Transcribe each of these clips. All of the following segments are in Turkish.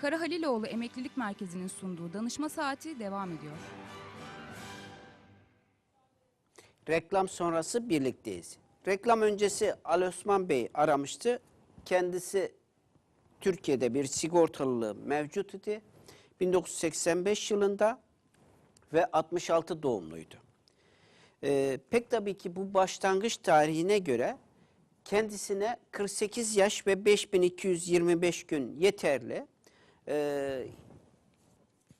Kara Haliloğlu Emeklilik Merkezi'nin sunduğu danışma saati devam ediyor. Reklam sonrası birlikteyiz. Reklam öncesi Ali Osman Bey aramıştı. Kendisi Türkiye'de bir sigortalılığı mevcut idi. 1985 yılında ve 66 doğumluydu. Ee, pek tabii ki bu başlangıç tarihine göre kendisine 48 yaş ve 5225 gün yeterli. Ee,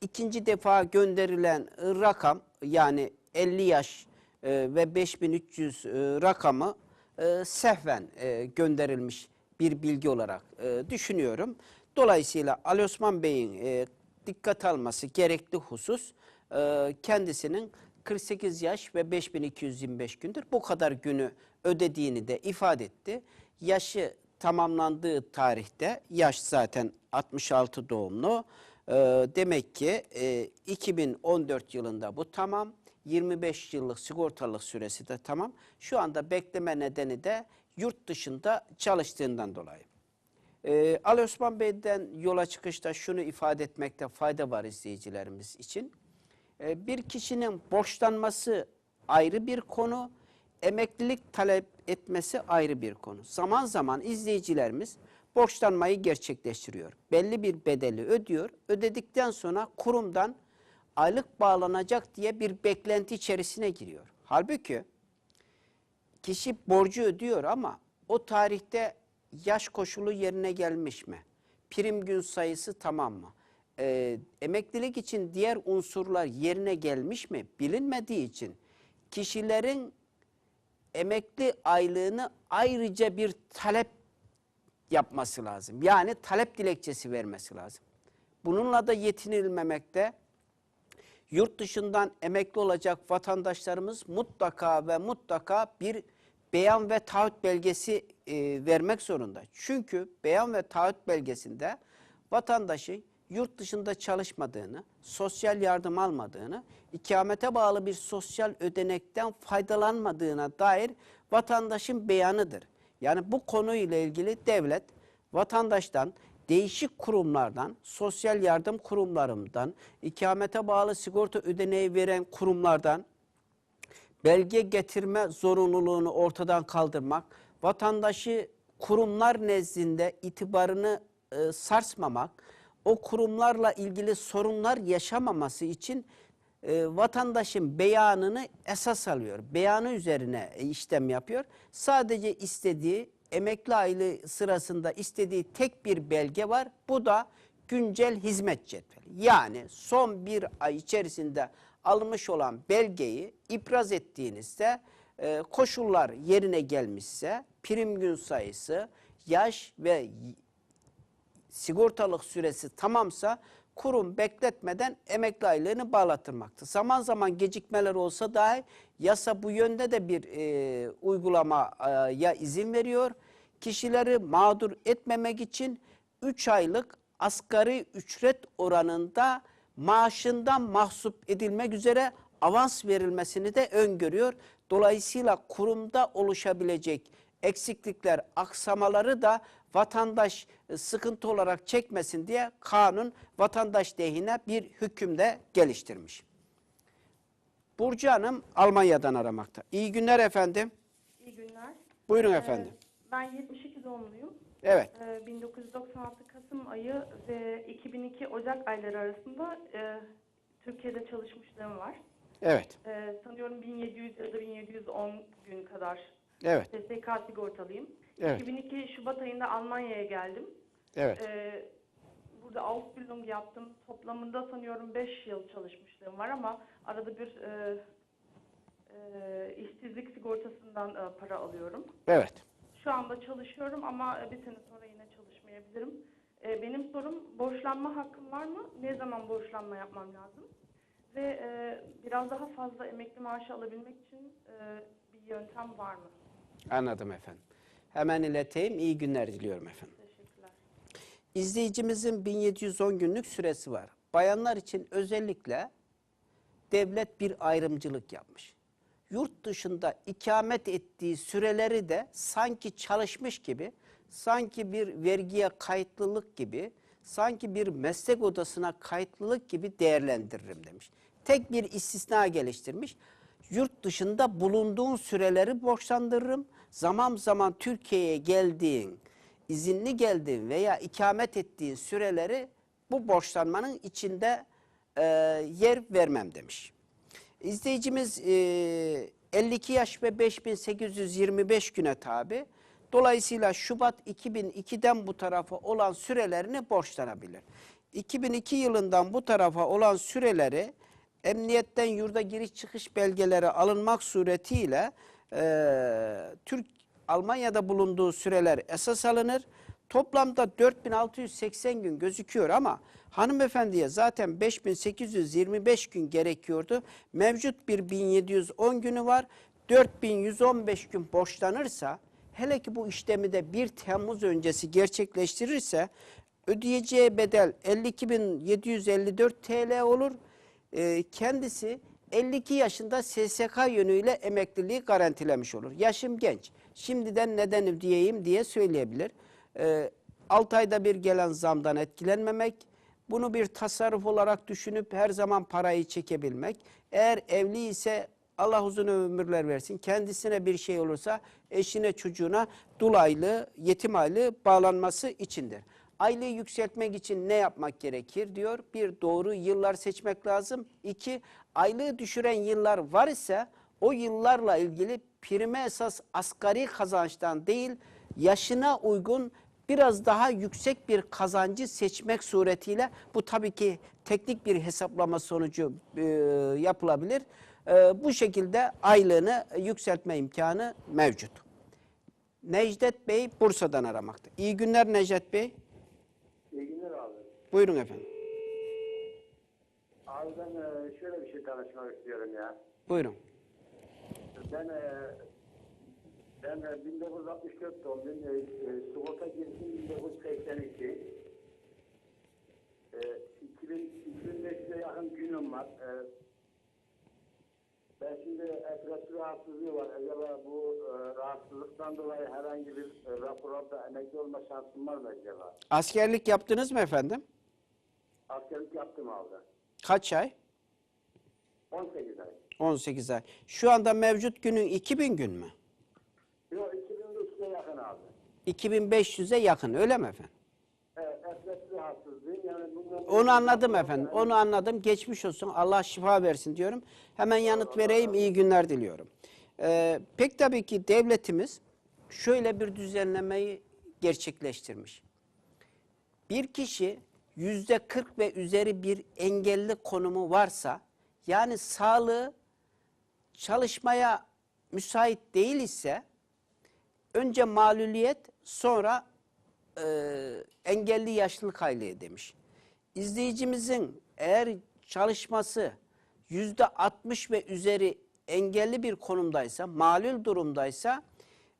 ikinci defa gönderilen rakam yani 50 yaş e, ve 5300 e, rakamı e, sehven e, gönderilmiş bir bilgi olarak e, düşünüyorum. Dolayısıyla Ali Osman Bey'in e, dikkat alması gerekli husus e, kendisinin 48 yaş ve 5225 gündür bu kadar günü ödediğini de ifade etti. Yaşı tamamlandığı tarihte yaş zaten 66 doğumlu. Ee, demek ki e, 2014 yılında bu tamam. 25 yıllık sigortalık süresi de tamam. Şu anda bekleme nedeni de yurt dışında çalıştığından dolayı. Ee, Ali Osman Bey'den yola çıkışta şunu ifade etmekte fayda var izleyicilerimiz için. Ee, bir kişinin borçlanması ayrı bir konu, emeklilik talep etmesi ayrı bir konu. Zaman zaman izleyicilerimiz borçlanmayı gerçekleştiriyor. Belli bir bedeli ödüyor. Ödedikten sonra kurumdan aylık bağlanacak diye bir beklenti içerisine giriyor. Halbuki kişi borcu ödüyor ama o tarihte yaş koşulu yerine gelmiş mi? Prim gün sayısı tamam mı? Ee, emeklilik için diğer unsurlar yerine gelmiş mi? Bilinmediği için kişilerin emekli aylığını ayrıca bir talep yapması lazım. Yani talep dilekçesi vermesi lazım. Bununla da yetinilmemekte. Yurt dışından emekli olacak vatandaşlarımız mutlaka ve mutlaka bir beyan ve taahhüt belgesi e, vermek zorunda. Çünkü beyan ve taahhüt belgesinde vatandaşın yurt dışında çalışmadığını, sosyal yardım almadığını, ikamete bağlı bir sosyal ödenekten faydalanmadığına dair vatandaşın beyanıdır. Yani bu konuyla ilgili devlet vatandaştan değişik kurumlardan, sosyal yardım kurumlarından, ikamete bağlı sigorta ödeneği veren kurumlardan belge getirme zorunluluğunu ortadan kaldırmak, vatandaşı kurumlar nezdinde itibarını e, sarsmamak, o kurumlarla ilgili sorunlar yaşamaması için e, vatandaşın beyanını esas alıyor. Beyanı üzerine e, işlem yapıyor. Sadece istediği emekli aylığı sırasında istediği tek bir belge var. Bu da güncel hizmet cetveli. Yani son bir ay içerisinde almış olan belgeyi ipraz ettiğinizde e, koşullar yerine gelmişse prim gün sayısı, yaş ve sigortalık süresi tamamsa kurum bekletmeden emekli aylığını bağlatırmaktır. Zaman zaman gecikmeler olsa dahi yasa bu yönde de bir e, uygulamaya izin veriyor. Kişileri mağdur etmemek için 3 aylık asgari ücret oranında maaşından mahsup edilmek üzere avans verilmesini de öngörüyor. Dolayısıyla kurumda oluşabilecek eksiklikler, aksamaları da vatandaş e, sıkıntı olarak çekmesin diye kanun vatandaş lehine bir hükümde geliştirmiş. Burcu Hanım Almanya'dan aramakta. İyi günler efendim. İyi günler. Buyurun Ee, efendim. Ben 72 doğumluyum. Evet. Ee, 1996 Kasım ayı ve 2002 Ocak ayları arasında e, Türkiye'de çalışmışlığım var. Evet. Ee, sanıyorum 1700 ya da 1710 gün kadar Evet. SSK sigortalıyım. Evet. 2002 Şubat ayında Almanya'ya geldim. Evet. Ee, burada Ausbildung yaptım. Toplamında sanıyorum 5 yıl çalışmışlığım var ama arada bir e, e, işsizlik sigortasından e, para alıyorum. Evet. Şu anda çalışıyorum ama bir sene sonra yine çalışmayabilirim. Ee, benim sorum borçlanma hakkım var mı? Ne zaman borçlanma yapmam lazım? Ve e, biraz daha fazla emekli maaşı alabilmek için e, bir yöntem var mı? Anladım efendim. Hemen ileteyim. İyi günler diliyorum efendim. Teşekkürler. İzleyicimizin 1710 günlük süresi var. Bayanlar için özellikle devlet bir ayrımcılık yapmış. Yurt dışında ikamet ettiği süreleri de sanki çalışmış gibi, sanki bir vergiye kayıtlılık gibi, sanki bir meslek odasına kayıtlılık gibi değerlendiririm demiş. Tek bir istisna geliştirmiş. Yurt dışında bulunduğun süreleri borçlandırırım. Zaman zaman Türkiye'ye geldiğin, izinli geldiğin veya ikamet ettiğin süreleri bu borçlanmanın içinde e, yer vermem demiş. İzleyicimiz e, 52 yaş ve 5825 güne tabi. Dolayısıyla Şubat 2002'den bu tarafa olan sürelerini borçlanabilir. 2002 yılından bu tarafa olan süreleri emniyetten yurda giriş çıkış belgeleri alınmak suretiyle e, Türk Almanya'da bulunduğu süreler esas alınır. Toplamda 4680 gün gözüküyor ama hanımefendiye zaten 5825 gün gerekiyordu. Mevcut bir 1710 günü var. 4115 gün borçlanırsa hele ki bu işlemi de 1 Temmuz öncesi gerçekleştirirse ödeyeceği bedel 52.754 TL olur. Ee, kendisi 52 yaşında SSK yönüyle emekliliği garantilemiş olur. Yaşım genç. Şimdiden neden ödeyeyim diye söyleyebilir. Ee, 6 ayda bir gelen zamdan etkilenmemek, bunu bir tasarruf olarak düşünüp her zaman parayı çekebilmek. Eğer evli ise Allah uzun ömürler versin. Kendisine bir şey olursa eşine çocuğuna dul aylığı, yetim aylığı bağlanması içindir. Aylığı yükseltmek için ne yapmak gerekir diyor. Bir doğru yıllar seçmek lazım. İki aylığı düşüren yıllar var ise o yıllarla ilgili prime esas asgari kazançtan değil yaşına uygun biraz daha yüksek bir kazancı seçmek suretiyle bu tabii ki teknik bir hesaplama sonucu e, yapılabilir. E, bu şekilde aylığını yükseltme imkanı mevcut. Necdet Bey Bursa'dan aramakta. İyi günler Necdet Bey. Buyurun efendim. Abi ben e, şöyle bir şey tanışmak istiyorum ya. Buyurun. Ben e, ben e, 1964 doğumluyum. E, e, sigorta girişim 1982. E, 2000, 2500'e yakın günüm var. Ben şimdi epilepsi rahatsızlığı var. Acaba bu e, rahatsızlıktan dolayı herhangi bir e, raporda emekli olma şansım var mı acaba? Askerlik yaptınız mı efendim? Askerlik yaptım abi. Kaç ay? 18 ay. 18 ay. Şu anda mevcut günün 2000 gün mü? Yok 2003'e yakın abi. 2500'e yakın öyle mi efendim? Evet, epilepsi rahatsızlığı. Yani bundan Onu anladım efendim. Onu anladım. Geçmiş olsun. Allah şifa versin diyorum. Hemen yanıt vereyim. İyi günler diliyorum. Ee, pek tabii ki devletimiz şöyle bir düzenlemeyi gerçekleştirmiş. Bir kişi yüzde 40 ve üzeri bir engelli konumu varsa yani sağlığı çalışmaya müsait değil ise önce maluliyet sonra e, engelli yaşlılık aylığı demiş. İzleyicimizin eğer çalışması yüzde 60 ve üzeri engelli bir konumdaysa, malul durumdaysa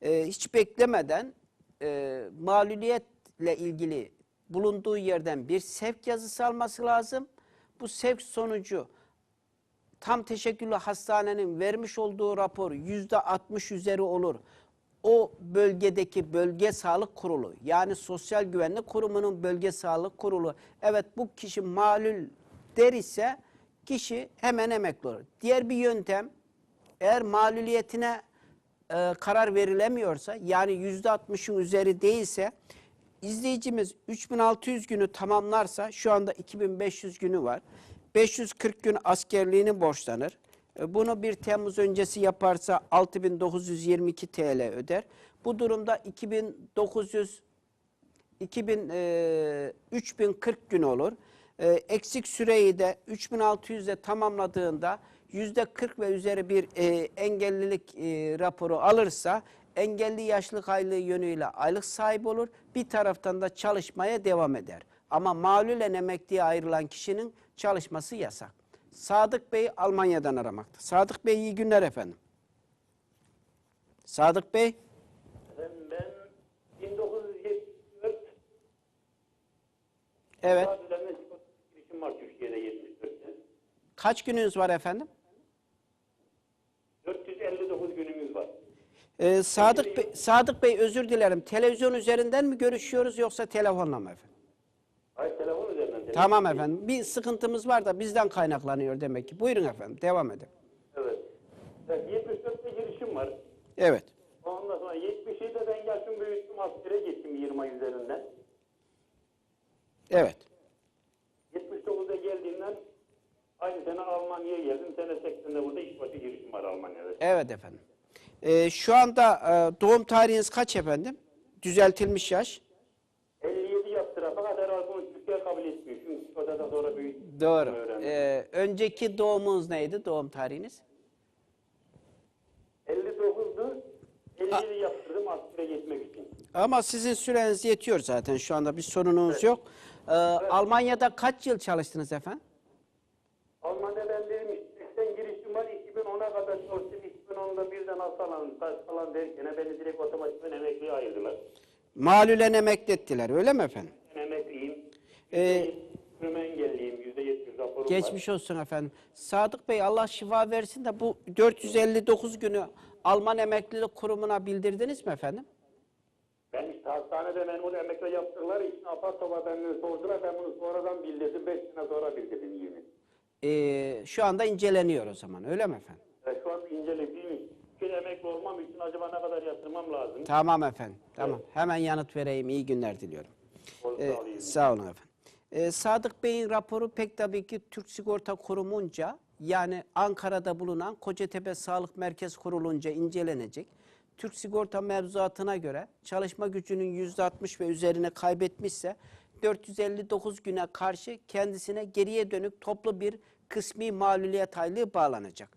e, hiç beklemeden e, maluliyetle ilgili bulunduğu yerden bir sevk yazısı alması lazım. Bu sevk sonucu tam teşekküllü hastanenin vermiş olduğu rapor yüzde 60 üzeri olur. O bölgedeki bölge sağlık kurulu yani sosyal güvenlik kurumunun bölge sağlık kurulu evet bu kişi malul der ise kişi hemen emekli olur. Diğer bir yöntem eğer maluliyetine e, karar verilemiyorsa yani yüzde 60'ın üzeri değilse izleyicimiz 3600 günü tamamlarsa şu anda 2500 günü var. 540 gün askerliğini borçlanır. E, Bunu 1 Temmuz öncesi yaparsa 6922 TL öder. Bu durumda 2900 2000 e, 3040 gün olur. E, eksik süreyi de 3600'e tamamladığında yüzde 40 ve üzeri bir e, engellilik e, raporu alırsa engelli yaşlılık aylığı yönüyle aylık sahibi olur. Bir taraftan da çalışmaya devam eder. Ama malulen emekliye ayrılan kişinin çalışması yasak. Sadık Bey Almanya'dan aramakta. Sadık Bey iyi günler efendim. Sadık Bey Ben, ben 1974 evet. Girişim var Türkiye'de 74'te. Kaç gününüz var efendim? 459 günümüz var. Ee, Sadık Bey, Sadık Bey özür dilerim. Televizyon üzerinden mi görüşüyoruz yoksa telefonla mı efendim? Hayır sene. Tamam efendim. Bir sıkıntımız var da bizden kaynaklanıyor demek ki. Buyurun efendim. Devam edin. Evet. Yani 74'te girişim var. Evet. Ondan sonra 77'de ben yaşım büyüttüm askere gittim 20 ay üzerinden. Evet. 79'da geldiğimden aynı sene Almanya'ya geldim. Sene 80'de burada işbaşı girişim var Almanya'da. Evet efendim. Ee, şu anda e, doğum tarihiniz kaç efendim? Düzeltilmiş yaş. 57 yaptıra fakat herhalde bunu Türkiye kabul etmiyor. Çünkü da sonra büyüttüm. Doğru. öğrendim. Ee, önceki doğumunuz neydi? Doğum tarihiniz? 59'du. 57 yaptırdım askere gitmek için. Ama sizin süreniz yetiyor zaten. Şu anda bir sorununuz yok. Ee, Almanya'da kaç yıl çalıştınız efendim? Malülen emekli ettiler öyle mi efendim? Ben emekliyim. Ee, Sürme engelliyim. %70 raporum var. Geçmiş olsun efendim. Sadık Bey Allah şifa versin de bu 459 günü Alman Emeklilik Kurumu'na bildirdiniz mi efendim? Ben işte hastanede ben bunu emekli yaptırdılar. için apar topar benden sordular. Ben bunu sonradan bildirdim. 5 sene sonra bildirdim yeni. Ee, şu anda inceleniyor o zaman öyle mi efendim? E, şu an incelediğim için emekli olmam için acaba ne kadar yatırmam lazım? Tamam efendim. Tamam. Hemen yanıt vereyim. İyi günler diliyorum. Ee, sağ olun efendim. Ee, Sadık Bey'in raporu pek tabii ki Türk Sigorta Kurumunca yani Ankara'da bulunan Kocatepe Sağlık Merkez Kurulunca incelenecek. Türk Sigorta mevzuatına göre çalışma gücünün %60 ve üzerine kaybetmişse 459 güne karşı kendisine geriye dönük toplu bir kısmi maluliyet aylığı bağlanacak.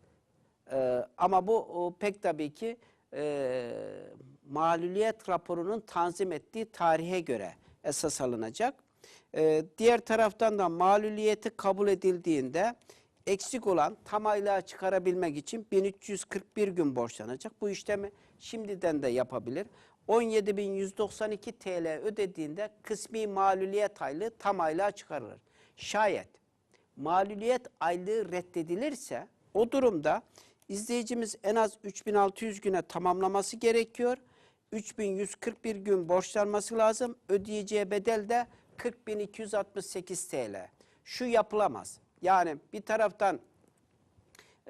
Ee, ama bu pek tabii ki e, maluliyet raporunun tanzim ettiği tarihe göre esas alınacak. Ee, diğer taraftan da maluliyeti kabul edildiğinde eksik olan tam aylığa çıkarabilmek için 1341 gün borçlanacak. Bu işlemi şimdiden de yapabilir. 17.192 TL ödediğinde kısmi maluliyet aylığı tam aylığa çıkarılır. Şayet maluliyet aylığı reddedilirse o durumda izleyicimiz en az 3600 güne tamamlaması gerekiyor. 3141 gün borçlanması lazım. Ödeyeceği bedel de 40268 TL. Şu yapılamaz. Yani bir taraftan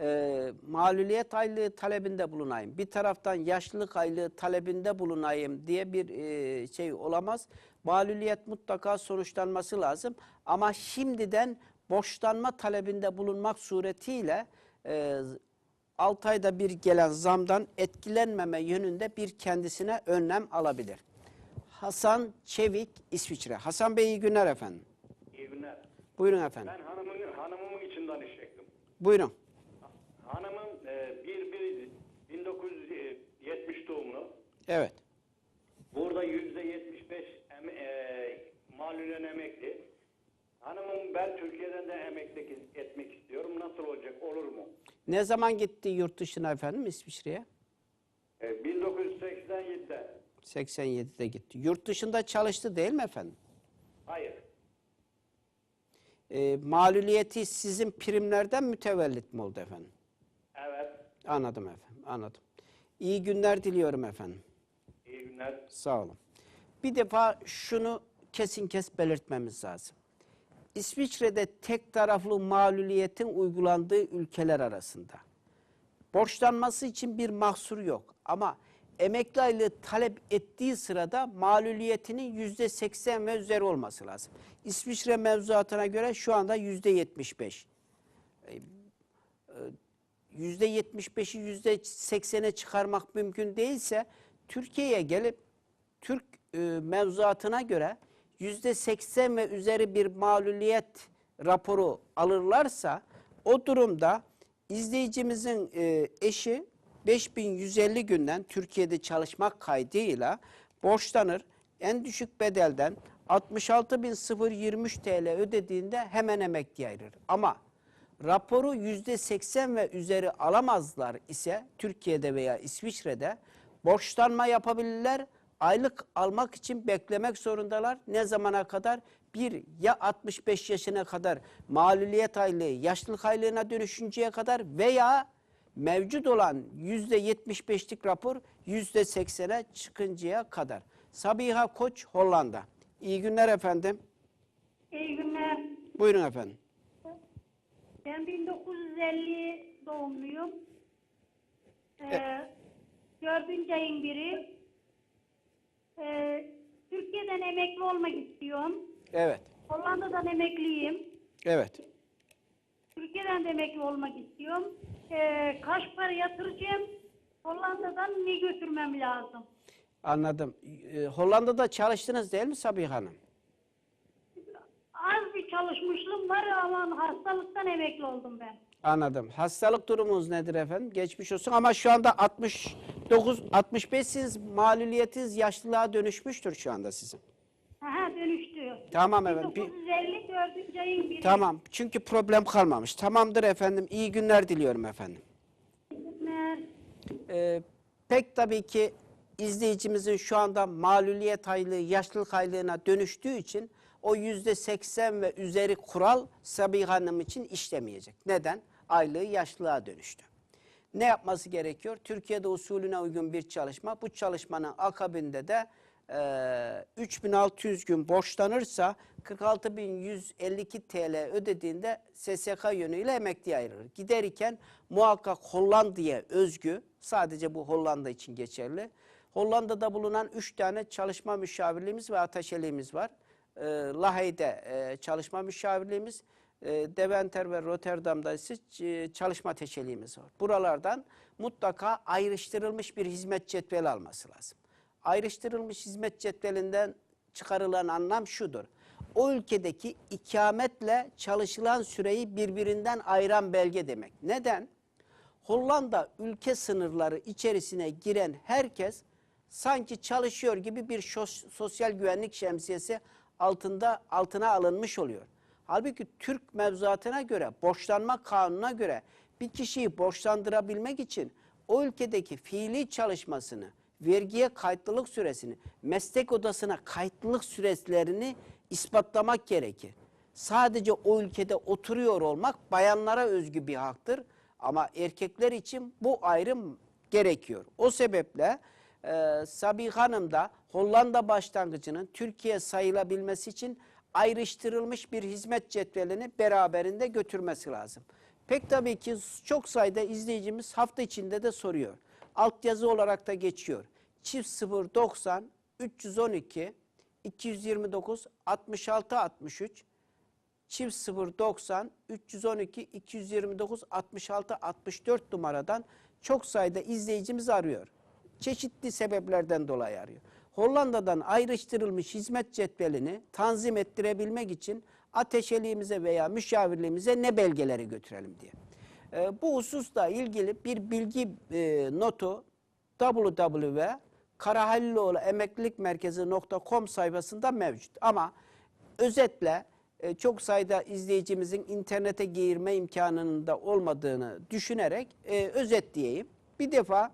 e, maluliyet aylığı talebinde bulunayım, bir taraftan yaşlılık aylığı talebinde bulunayım diye bir e, şey olamaz. Maluliyet mutlaka sonuçlanması lazım ama şimdiden borçlanma talebinde bulunmak suretiyle e, 6 ayda bir gelen zamdan etkilenmeme yönünde bir kendisine önlem alabilir. Hasan Çevik, İsviçre. Hasan Bey iyi günler efendim. İyi günler. Buyurun efendim. Ben hanımın, hanımımın için danışacaktım. Buyurun. Hanımım e, 1 1 1970 doğumlu. Evet. Burada yüzde 75 em, e, malulen emekli. Hanımım ben Türkiye'den de emekli etmek istiyorum. Nasıl olacak? Olur mu? Ne zaman gitti yurt dışına efendim İsviçre'ye? E, 1987'de. 87'de gitti. Yurt dışında çalıştı değil mi efendim? Hayır. E, maluliyeti sizin primlerden mütevellit mi oldu efendim? Evet. Anladım efendim, anladım. İyi günler diliyorum efendim. İyi günler. Sağ olun. Bir defa şunu kesin kes belirtmemiz lazım. İsviçre'de tek taraflı mağluliyetin uygulandığı ülkeler arasında. Borçlanması için bir mahsur yok ama emekli aylığı talep ettiği sırada mağluliyetinin yüzde seksen ve üzeri olması lazım. İsviçre mevzuatına göre şu anda yüzde yetmiş beş. Yüzde yetmiş beşi yüzde seksene çıkarmak mümkün değilse Türkiye'ye gelip Türk e, mevzuatına göre yüzde seksen ve üzeri bir mağluliyet raporu alırlarsa o durumda izleyicimizin e, eşi 5150 günden Türkiye'de çalışmak kaydıyla borçlanır. En düşük bedelden 66.023 TL ödediğinde hemen emekliye ayırır. Ama raporu yüzde 80 ve üzeri alamazlar ise Türkiye'de veya İsviçre'de borçlanma yapabilirler. Aylık almak için beklemek zorundalar. Ne zamana kadar? Bir ya 65 yaşına kadar maluliyet aylığı yaşlılık aylığına dönüşünceye kadar veya mevcut olan yüzde 75'lik rapor yüzde 80'e çıkıncaya kadar. Sabiha Koç Hollanda. İyi günler efendim. İyi günler. Buyurun efendim. Ben 1950 doğumluyum. Ee, dördüncü ayın biri. Ee, Türkiye'den emekli olmak istiyorum. Evet. Hollanda'dan emekliyim. Evet. Türkiye'den de emekli olmak istiyorum. Ee, kaç para yatıracağım? Hollanda'dan ne götürmem lazım? Anladım. Ee, Hollanda'da çalıştınız değil mi Sabiha Hanım? Az bir çalışmışlığım var ama hastalıktan emekli oldum ben. Anladım. Hastalık durumunuz nedir efendim? Geçmiş olsun ama şu anda 69 65'siniz. Maluliyetiniz yaşlılığa dönüşmüştür şu anda sizin. Aha dönüştü. Tamam efendim. Bir- 1950 dördüncü ayın biri. Tamam. Çünkü problem kalmamış. Tamamdır efendim. İyi günler diliyorum efendim. Günler. Ee, pek tabii ki izleyicimizin şu anda maluliyet aylığı, yaşlılık aylığına dönüştüğü için o yüzde seksen ve üzeri kural Sabiha Hanım için işlemeyecek. Neden? Aylığı yaşlılığa dönüştü. Ne yapması gerekiyor? Türkiye'de usulüne uygun bir çalışma. Bu çalışmanın akabinde de e, 3600 gün borçlanırsa 46152 TL ödediğinde SSK yönüyle emekliye ayrılır. Giderken muhakkak Hollanda'ya özgü, sadece bu Hollanda için geçerli. Hollanda'da bulunan 3 tane çalışma müşavirliğimiz ve ateşeliğimiz var. E, Lahey'de e, çalışma müşavirliğimiz, Deventer ve Rotterdam'da ise e, çalışma teşeliğimiz var. Buralardan mutlaka ayrıştırılmış bir hizmet cetveli alması lazım. Ayrıştırılmış hizmet cetvelinden çıkarılan anlam şudur. O ülkedeki ikametle çalışılan süreyi birbirinden ayıran belge demek. Neden? Hollanda ülke sınırları içerisine giren herkes sanki çalışıyor gibi bir sosyal güvenlik şemsiyesi altında altına alınmış oluyor. Halbuki Türk mevzuatına göre, borçlanma kanununa göre bir kişiyi borçlandırabilmek için o ülkedeki fiili çalışmasını, vergiye kayıtlılık süresini, meslek odasına kayıtlılık süreçlerini ispatlamak gerekir. Sadece o ülkede oturuyor olmak bayanlara özgü bir haktır. Ama erkekler için bu ayrım gerekiyor. O sebeple e, Sabiha Hanım da Hollanda başlangıcının Türkiye sayılabilmesi için ayrıştırılmış bir hizmet cetvelini beraberinde götürmesi lazım. Pek tabii ki çok sayıda izleyicimiz hafta içinde de soruyor. Altyazı olarak da geçiyor. Çift 090 312 229 66 63 çift 090 312 229 66 64 numaradan çok sayıda izleyicimiz arıyor. Çeşitli sebeplerden dolayı arıyor. Hollanda'dan ayrıştırılmış hizmet cetvelini tanzim ettirebilmek için ateşeliğimize veya müşavirliğimize ne belgeleri götürelim diye. Ee, bu hususla ilgili bir bilgi e, notu www.karahalilioğlu emeklilik merkezi.com sayfasında mevcut. Ama özetle e, çok sayıda izleyicimizin internete girme imkanının da olmadığını düşünerek e, özetleyeyim. Bir defa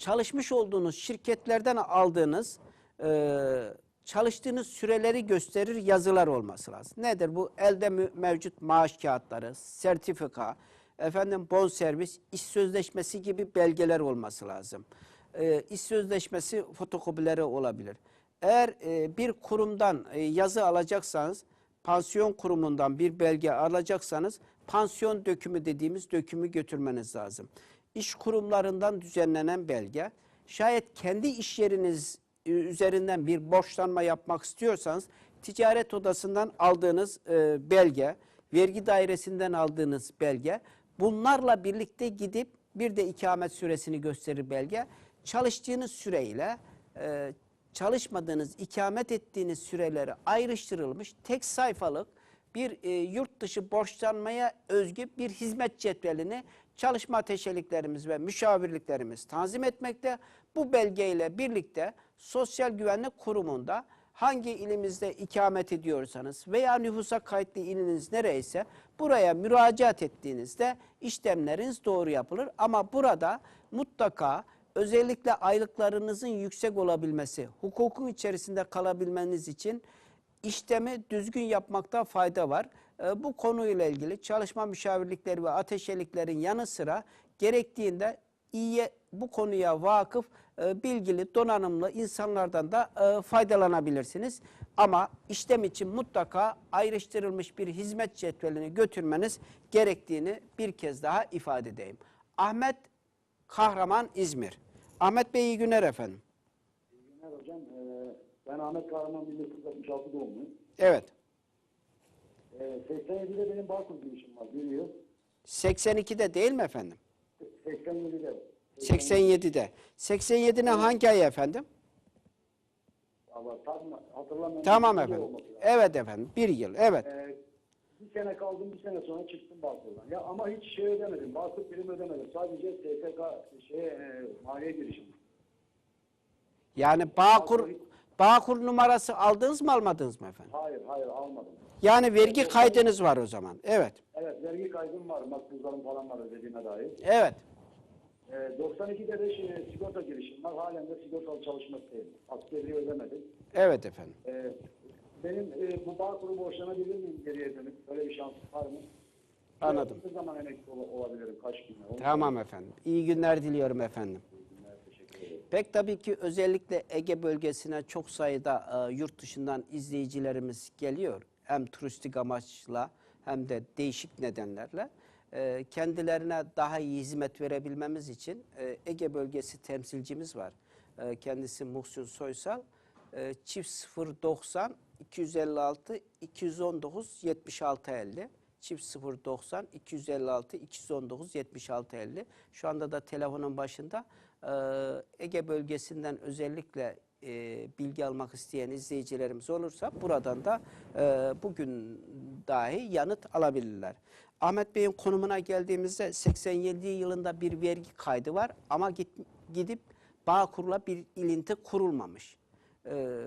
çalışmış olduğunuz şirketlerden aldığınız e, çalıştığınız süreleri gösterir yazılar olması lazım. Nedir bu? Elde mevcut maaş kağıtları, sertifika, efendim bonservis, iş sözleşmesi gibi belgeler olması lazım. E, iş sözleşmesi fotokopileri olabilir. Eğer e, bir kurumdan e, yazı alacaksanız, pansiyon kurumundan bir belge alacaksanız pansiyon dökümü dediğimiz dökümü götürmeniz lazım. İş kurumlarından düzenlenen belge, şayet kendi iş yeriniz üzerinden bir borçlanma yapmak istiyorsanız ticaret odasından aldığınız e, belge, vergi dairesinden aldığınız belge, bunlarla birlikte gidip bir de ikamet süresini gösterir belge. Çalıştığınız süreyle e, çalışmadığınız, ikamet ettiğiniz süreleri ayrıştırılmış tek sayfalık bir e, yurt dışı borçlanmaya özgü bir hizmet cetvelini çalışma ateşeliklerimiz ve müşavirliklerimiz tanzim etmekte. Bu belgeyle birlikte Sosyal Güvenlik Kurumu'nda hangi ilimizde ikamet ediyorsanız veya nüfusa kayıtlı iliniz nereyse buraya müracaat ettiğinizde işlemleriniz doğru yapılır. Ama burada mutlaka özellikle aylıklarınızın yüksek olabilmesi, hukukun içerisinde kalabilmeniz için işlemi düzgün yapmakta fayda var. Ee, Bu konuyla ilgili çalışma müşavirlikleri ve ateşeliklerin yanı sıra gerektiğinde iyiye bu konuya vakıf e, bilgili, donanımlı insanlardan da e, faydalanabilirsiniz. Ama işlem için mutlaka ayrıştırılmış bir hizmet cetvelini götürmeniz gerektiğini bir kez daha ifade edeyim. Ahmet Kahraman İzmir. Ahmet Bey iyi günler efendim. günler hocam. Ee, ben Ahmet Kahraman 1966 doğumluyum. Evet. Ee, 87'de benim Bağkur girişim var. Bir yıl. 82'de değil mi efendim? 87'de. 87'de. 87'nin hangi ayı efendim? Valla tam hatırlamıyorum. Tamam Bir yıl efendim. olması lazım. Evet efendim. Bir yıl. Evet. Ee, bir sene kaldım, bir sene sonra çıktım Bağkur'dan. Ya ama hiç şey ödemedim. Bağkur prim ödemedim. Sadece SSK şey, e, maliye girişim. Yani Bağkur Bağkur numarası aldınız mı almadınız mı efendim? Hayır, hayır almadım. Yani vergi kaydınız var o zaman. Evet. Evet, vergi kaydım var. Makbuzlarım falan var ödediğime dair. Evet. Ee, 92'de de şey, sigorta girişim var. Halen de sigortalı çalışmaktayım. Askerliği ödemedim. Evet efendim. Ee, benim e, bu bağ kuru borçlanabilir miyim geriye dönüp? Böyle bir şansım var mı? Anladım. Ne zaman emekli ol- olabilirim? Kaç gün? Tamam efendim. İyi günler diliyorum efendim. Pek tabii ki özellikle Ege bölgesine çok sayıda e, yurt dışından izleyicilerimiz geliyor. Hem turistik amaçla hem de değişik nedenlerle. E, kendilerine daha iyi hizmet verebilmemiz için e, Ege bölgesi temsilcimiz var. E, kendisi Muhsin Soysal. E, çift 090 256 219 76 50 çift 090 256 219 76 50. Şu anda da telefonun başında Ee, Ege bölgesinden özellikle e, bilgi almak isteyen izleyicilerimiz olursa buradan da e, bugün dahi yanıt alabilirler. Ahmet Bey'in konumuna geldiğimizde 87 yılında bir vergi kaydı var ama git, gidip Bağkur'la bir ilinti kurulmamış. Ee,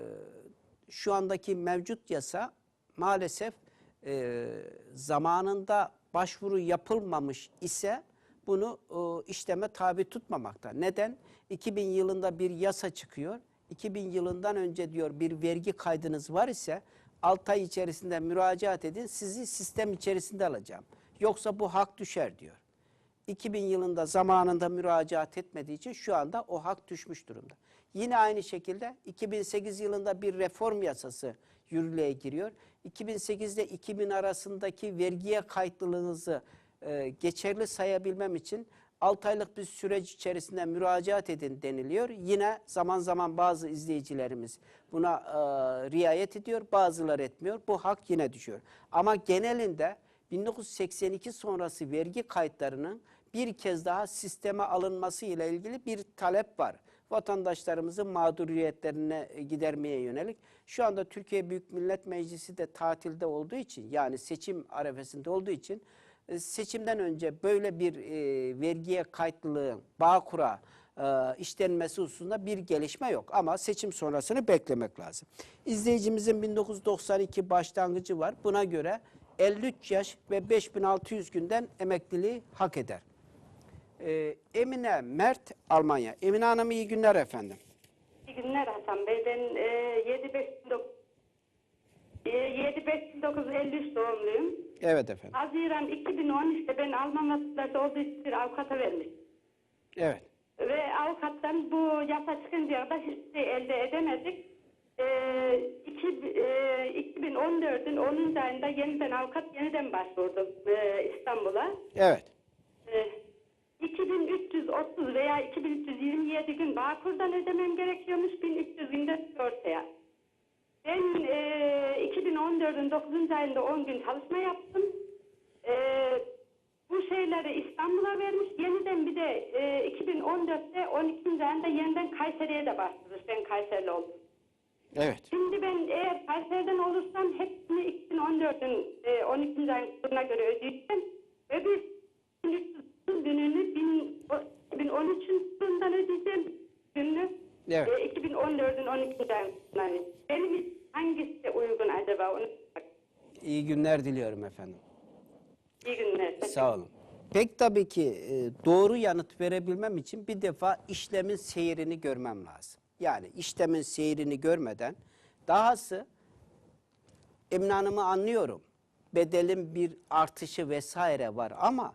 şu andaki mevcut yasa maalesef e, zamanında başvuru yapılmamış ise bunu e, işleme tabi tutmamakta. Neden? 2000 yılında bir yasa çıkıyor. 2000 yılından önce diyor bir vergi kaydınız var ise 6 ay içerisinde müracaat edin sizi sistem içerisinde alacağım. Yoksa bu hak düşer diyor. 2000 yılında zamanında müracaat etmediği için şu anda o hak düşmüş durumda. Yine aynı şekilde 2008 yılında bir reform yasası yürürlüğe giriyor. 2008 ile 2000 arasındaki vergiye kayıtlılığınızı e, geçerli sayabilmem için 6 aylık bir süreç içerisinde müracaat edin deniliyor. Yine zaman zaman bazı izleyicilerimiz buna e, riayet ediyor, bazıları etmiyor. Bu hak yine düşüyor. Ama genelinde 1982 sonrası vergi kayıtlarının bir kez daha sisteme alınması ile ilgili bir talep var. Vatandaşlarımızın mağduriyetlerine gidermeye yönelik. Şu anda Türkiye Büyük Millet Meclisi de tatilde olduğu için yani seçim arefesinde olduğu için e, seçimden önce böyle bir e, vergiye kayıtlılığın Bağkur'a e, işlenmesi hususunda bir gelişme yok. Ama seçim sonrasını beklemek lazım. İzleyicimizin 1992 başlangıcı var. Buna göre 53 yaş ve 5600 günden emekliliği hak eder. Ee, Emine Mert Almanya. Emine Hanım iyi günler efendim. İyi günler Hasan Bey. Ben e, 7-5-19 e, 7-5-1953 doğumluyum. Evet efendim. Haziran 2013'te ben Alman vatandaşı olduğu için bir avukata vermiştim. Evet. Ve avukattan bu yasa çıkıncaya kadar hiçbir şey elde edemedik. E, iki, e, 2014'ün 10. ayında yeniden avukat yeniden başvurdum e, İstanbul'a. Evet. E, 2330 veya 2327 gün Bağkur'dan ödemem gerekiyormuş. 1300 günde ortaya. Ben e, 2014'ün 9. ayında 10 gün çalışma yaptım. E, bu şeyleri İstanbul'a vermiş. Yeniden bir de e, 2014'te 12. ayında yeniden Kayseri'ye de başvurmuş. Ben Kayserili oldum. Evet. Şimdi ben eğer Kayseri'den olursam hepsini 2014'ün e, 12. ayın sonuna göre ödeyeceğim. Öbür 1300 gününü 1000 o- 2013'ün sonundan ödeyeceğim gününü. Evet. E, 2014'ün 12. ayın sonundan ödeyeceğim. Benim hangisi uygun acaba? Onu İyi günler diliyorum efendim. İyi günler. Sağ olun. Pek tabii ki e, doğru yanıt verebilmem için bir defa işlemin seyrini görmem lazım. Yani işlemin seyrini görmeden dahası Emine Hanım'ı anlıyorum. Bedelin bir artışı vesaire var ama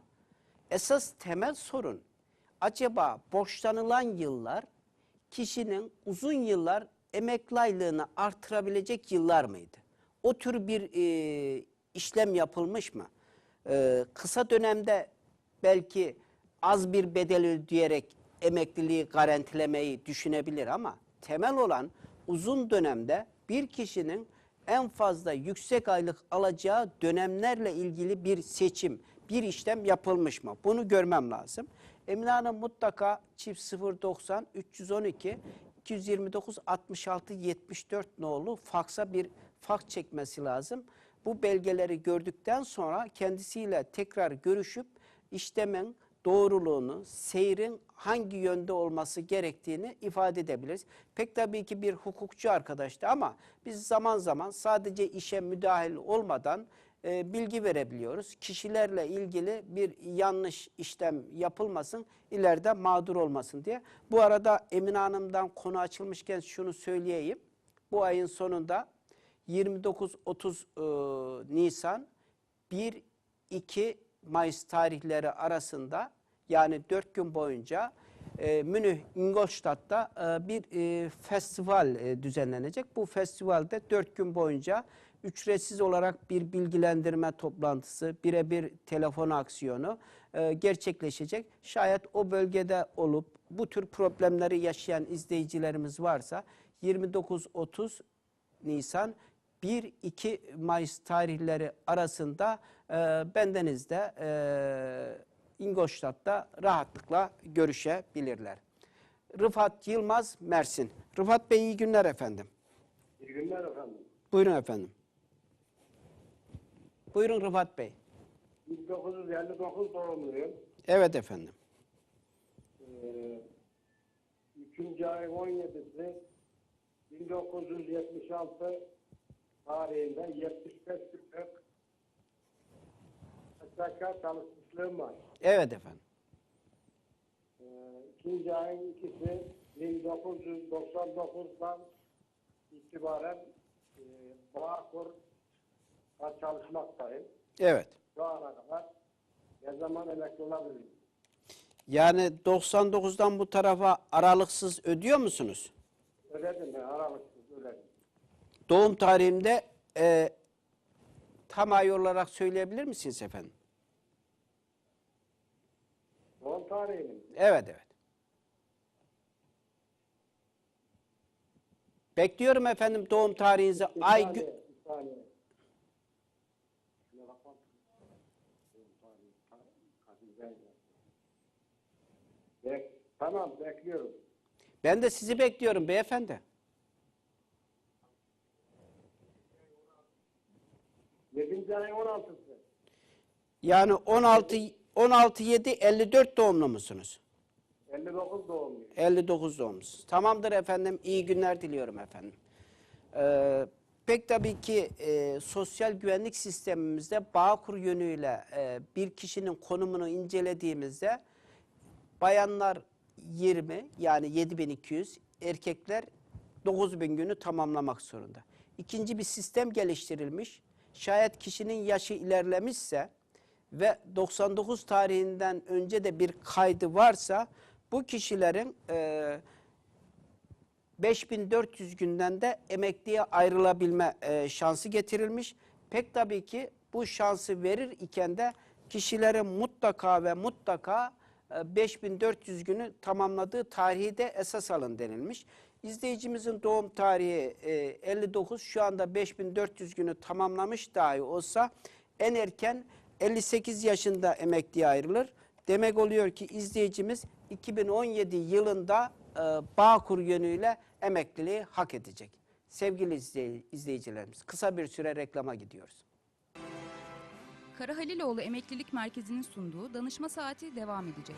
esas temel sorun acaba borçlanılan yıllar kişinin uzun yıllar emekli artırabilecek yıllar mıydı? O tür bir e, işlem yapılmış mı? E, kısa dönemde belki az bir bedel ödeyerek emekliliği garantilemeyi düşünebilir ama temel olan uzun dönemde bir kişinin en fazla yüksek aylık alacağı dönemlerle ilgili bir seçim, bir işlem yapılmış mı? Bunu görmem lazım. Emine Hanım mutlaka çift 090 312 229 66 74 nolu faksa bir faks çekmesi lazım. Bu belgeleri gördükten sonra kendisiyle tekrar görüşüp işlemin doğruluğunu, seyrin hangi yönde olması gerektiğini ifade edebiliriz. Pek tabii ki bir hukukçu arkadaştı ama biz zaman zaman sadece işe müdahil olmadan e, bilgi verebiliyoruz. Kişilerle ilgili bir yanlış işlem yapılmasın, ileride mağdur olmasın diye. Bu arada Emine Hanım'dan konu açılmışken şunu söyleyeyim. Bu ayın sonunda 29-30 e, Nisan 1-2 Mayıs tarihleri arasında yani 4 gün boyunca e, Münih Ingolstadt'ta e, bir e, festival e, düzenlenecek. Bu festivalde 4 gün boyunca ücretsiz olarak bir bilgilendirme toplantısı, birebir telefon aksiyonu e, gerçekleşecek. Şayet o bölgede olup bu tür problemleri yaşayan izleyicilerimiz varsa 29-30 Nisan 1-2 Mayıs tarihleri arasında e, bendenizde e, Ingolstadt'ta rahatlıkla görüşebilirler. Rıfat Yılmaz Mersin. Rıfat Bey iyi günler efendim. İyi günler efendim. Buyurun efendim. Buyurun Rıfat Bey. 1959 doğumluyum. Evet efendim. Ee, 3. ayın 17'si 1976 tarihinde 75 günlük SSK çalışmışlığım var. Evet efendim. Ee, ikinci ayın ikisi 1999'dan itibaren e, Bağkur çalışmaktayım. Evet. Şu ana kadar ne zaman emekli olabilirim? Yani 99'dan bu tarafa aralıksız ödüyor musunuz? Ödedim ben aralıksız ödedim. Doğum tarihimde e, tam ay olarak söyleyebilir misiniz efendim? Doğum tarihinin Evet evet. Bekliyorum efendim doğum tarihinizi. Ay gü- bir saniye. Tamam bekliyorum. ben de sizi bekliyorum beyefendi. Yedinci ayın 16'sı. Yani 16 16 7 54 doğumlu musunuz? 59 doğumluyum. 59 doğumlusunuz. Tamamdır efendim. İyi günler diliyorum efendim. Ee, pek tabii ki e, sosyal güvenlik sistemimizde Bağkur yönüyle e, bir kişinin konumunu incelediğimizde bayanlar 20 yani 7200, erkekler 9000 günü tamamlamak zorunda. İkinci bir sistem geliştirilmiş. Şayet kişinin yaşı ilerlemişse ve 99 tarihinden önce de bir kaydı varsa bu kişilerin e, 5400 günden de emekliye ayrılabilme e, şansı getirilmiş. Pek tabii ki bu şansı verir iken de kişilerin mutlaka ve mutlaka 5400 günü tamamladığı tarihi de esas alın denilmiş. İzleyicimizin doğum tarihi e, 59 şu anda 5400 günü tamamlamış dahi olsa en erken 58 yaşında emekliye ayrılır. Demek oluyor ki izleyicimiz 2017 yılında e, Bağkur yönüyle emekliliği hak edecek. Sevgili izley- izleyicilerimiz kısa bir süre reklama gidiyoruz. Kara Haliloğlu Emeklilik Merkezi'nin sunduğu danışma saati devam edecek.